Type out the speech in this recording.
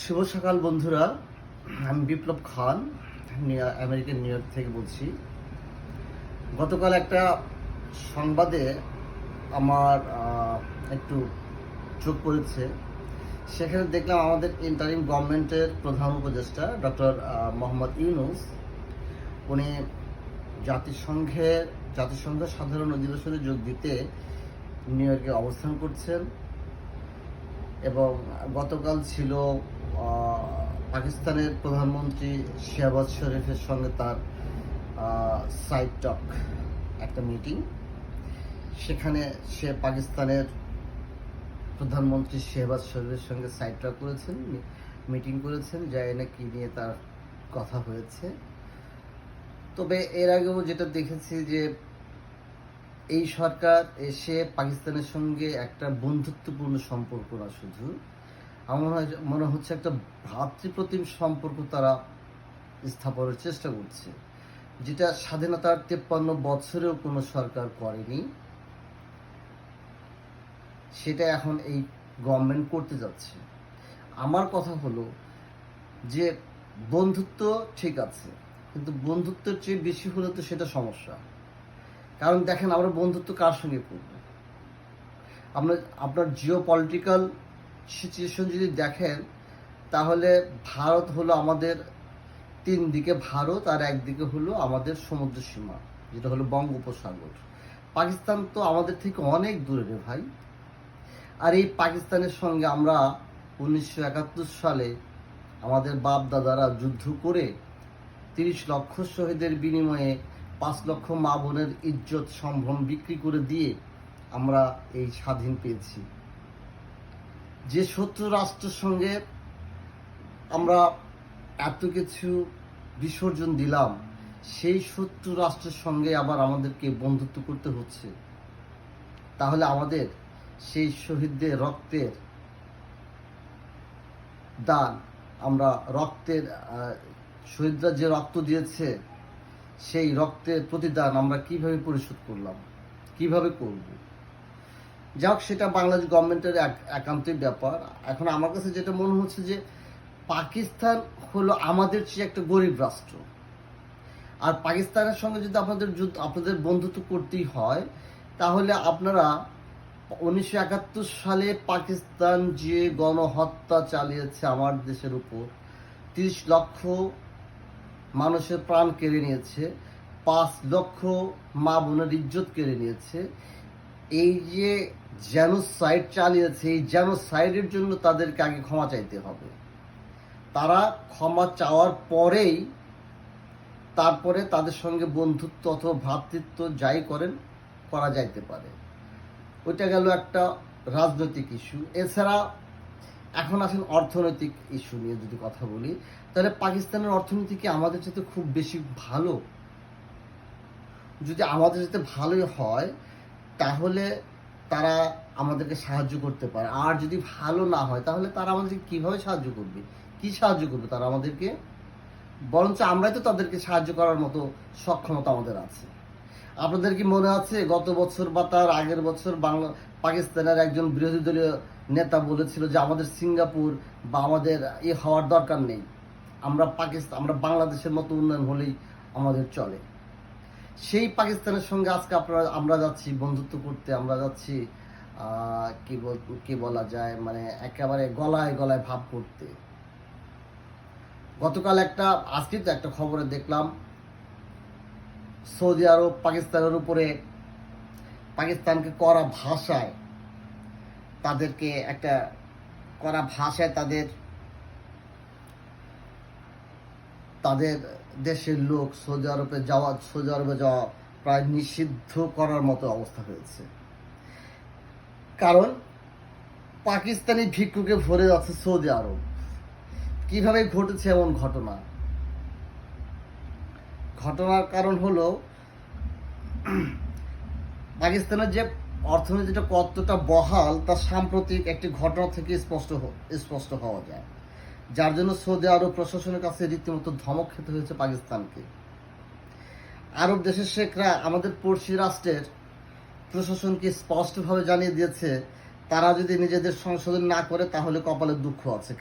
শুভ সকাল, বন্ধুরা। আমি Biplab Khan American New York থেকে বলছি। গতকাল একটা সংবাদে আমার একটু চোখ পড়েছে। সেখানে দেখলাম আমাদের ইন্টারিম গভর্নমেন্টের প্রধান উপদেষ্টা ডক্টর মোহাম্মদ ইউনুস। উনি জাতিসংঘের জাতিসংঘ সাধারণ অধিবেশনে যোগ দিতে নিউ ইয়র্কে অবস্থান করছেন। এবং গতকাল ছিল পাকিস্তানের প্রধানমন্ত্রী শেহবাজ শরীফের সঙ্গে তার সাইড টক একটা মিটিং সেখানে সে পাকিস্তানের প্রধানমন্ত্রী শেহবাজ শরীফের সঙ্গে সাইড টক করেছেন মিটিং করেছেন যা কি নিয়ে তার কথা হয়েছে। তবে এর আগেও যেটা দেখেছি যে, এই সরকার এসে পাকিস্তানের সঙ্গে একটা বন্ধুত্বপূর্ণ সম্পর্ক না শুধু। আমার মনে হচ্ছে একটা ভ্রাতৃপ্রতিম সম্পর্ক তারা স্থাপনের চেষ্টা করছে। যেটা স্বাধীনতার তেপ্পান্ন বছরেও কোনো সরকার করেনি, সেটা এখন এই গভর্নমেন্ট করতে যাচ্ছে। আমার কথা হলো যে, বন্ধুত্ব ঠিক আছে, কিন্তু বন্ধুত্বের চেয়ে বেশি হলে তো সেটা সমস্যা। কারণ দেখেন, আমরা বন্ধুত্ব কার সঙ্গে করব? আপনার আপনার জিও পলিটিক্যাল সিচুয়েশন যদি দেখেন, তাহলে ভারত হলো আমাদের তিন দিকে ভারত আর একদিকে হলো আমাদের সমুদ্র সীমা, যেটা হলো বঙ্গোপসাগর। পাকিস্তান তো আমাদের থেকে অনেক দূরে রে ভাই। আর এই পাকিস্তানের সঙ্গে আমরা উনিশশো একাত্তর সালে আমাদের বাপ দাদারা যুদ্ধ করে তিরিশ লক্ষ শহীদের বিনিময়ে পাঁচ লক্ষ মা বোনের ইজ্জত সম্ভ্রম বিক্রি করে দিয়ে আমরা এই স্বাধীন পেয়েছি। যে শত্রু রাষ্ট্রের সঙ্গে আমরা এত কিছু বিসর্জন দিলাম, সেই শত্রু রাষ্ট্রের সঙ্গে আবার আমাদেরকে বন্ধুত্ব করতে হচ্ছে। তাহলে আমাদের সেই শহীদদের রক্তের দান, আমরা রক্তের শহীদরা যে রক্ত দিয়েছে, সেই রক্তের প্রতিদান আমরা কীভাবে পরিশোধ করলাম? কীভাবে করব? যাক, সেটা বাংলাদেশ গভর্নমেন্টের এক- একান্তই ব্যাপার। এখন আমার কাছে যেটা মনে হচ্ছে যে পাকিস্তান হলো আমাদের চেয়ে একটা গরিব রাষ্ট্র। আর পাকিস্তানের সঙ্গে যদি আপনাদের যুদ্ধ, আপনাদের বন্ধুত্ব করতেই হয়, তাহলে আপনারা উনিশশো একাত্তর সালে পাকিস্তান যে গণহত্যা চালিয়েছে আমার দেশের উপর, তিরিশ লক্ষ মানুষের প্রাণ কেড়ে নিয়েছে, পাঁচ লক্ষ মা বোনের ইজ্জত কেড়ে নিয়েছে, এই যে জেনোসাইড চালিয়েছে, এই জেনোসাইডের জন্য তাদেরকে আগে ক্ষমা চাইতে হবে। তারা ক্ষমা চাওয়ার পরেই তারপরে তাদের সঙ্গে বন্ধুত্ব অথবা ভ্রাতৃত্ব যাই করেন, করা যাইতে পারে। ওইটা গেল একটা রাজনৈতিক ইস্যু এছাড়া এখন আসেন অর্থনৈতিক ইস্যু নিয়ে যদি কথা বলি, তাহলে পাকিস্তানের অর্থনীতি কি আমাদের সাথে খুব বেশি ভালো? যদি আমাদের সাথে ভালোই হয়, তাহলে তারা আমাদেরকে সাহায্য করতে পারে। আর যদি ভালো না হয়, তাহলে তারা আমাদেরকে কীভাবে সাহায্য করবে? কি সাহায্য করবে তারা আমাদেরকে? বরঞ্চ আমরাই তো তাদেরকে সাহায্য করার মতো সক্ষমতা আমাদের আছে। আপনাদের কি মনে আছে, গত বছর বা তার আগের বছর বাংলা, পাকিস্তানের একজন বিরোধী দলীয় নেতা বলেছিল যে, আমাদের সিঙ্গাপুর বা আমাদের এ হওয়ার দরকার নেই। আমরা পাকিস্তান, আমরা বাংলাদেশের মতো উন্নয়ন হলেই আমাদের চলে। সেই পাকিস্তানের সঙ্গে আজকে আপনারা, আমরা যাচ্ছি, বন্ধুত্ব করতে, আমরা যাচ্ছি কি বল, কি বলা যায় মানে একেবারে গলায় গলায় ভাব করতে। গতকাল একটা, আজকে তো একটা খবরে দেখলাম, সৌদি আরব পাকিস্তানের উপরে পাকিস্তানকে করা ভাষায় তাদেরকে একটা, করা ভাষায় তাদের তাদের দেশের লোক সৌদি আরবে যাওয়া, সৌদি আরবে যাওয়া প্রায় নিষিদ্ধ করার মতো অবস্থা হয়েছে। কারণ পাকিস্তানি ভিক্ষুকে ভরে যাচ্ছে সৌদি আরব। কীভাবে ঘটেছে এমন ঘটনা? ঘটনার কারণ হলো, পাকিস্তানের যে অর্থনীতিটা কতটা বহাল তা সাম্প্রতিক একটি ঘটনা থেকে স্পষ্ট স্পষ্ট হওয়া যায়। যার জন্য সৌদি আরব প্রশাসনের কাছে রীতিমতো ধমক খেতে হয়েছে পাকিস্তানকে। আরব দেশের শেখরা আমাদের পড়শি রাষ্ট্রের প্রশাসনকে স্পষ্টভাবে জানিয়ে দিয়েছে, তারা যদি নিজেদের সংশোধন না করে, তাহলে কপালে দুঃখ আছে।